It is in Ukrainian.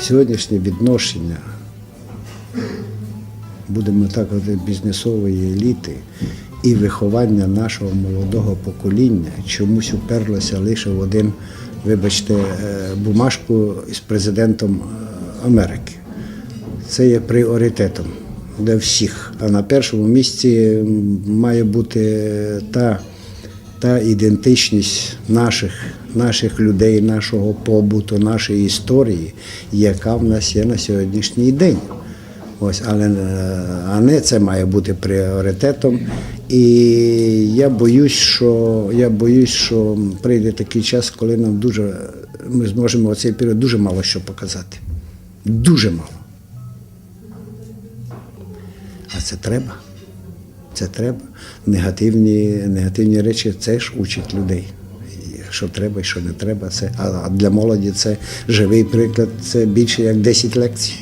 Сьогоднішнє відношення, будемо так говорити, бізнесової еліти і виховання нашого молодого покоління чомусь уперлося лише в один, вибачте, е, бумажку з президентом е, Америки. Це є пріоритетом для всіх. А на першому місці має бути та, та ідентичність наших, наших людей, нашого побуту, нашої історії, яка в нас є на сьогоднішній день. Ось, але е, а не це має бути пріоритетом. І я боюсь, що я боюсь, що прийде такий час, коли нам дуже ми зможемо у цей період дуже мало що показати. Дуже мало. А це треба. Це треба. Негативні, негативні речі це ж учить людей. Що треба і що не треба. Це, а для молоді це живий приклад, це більше як 10 лекцій.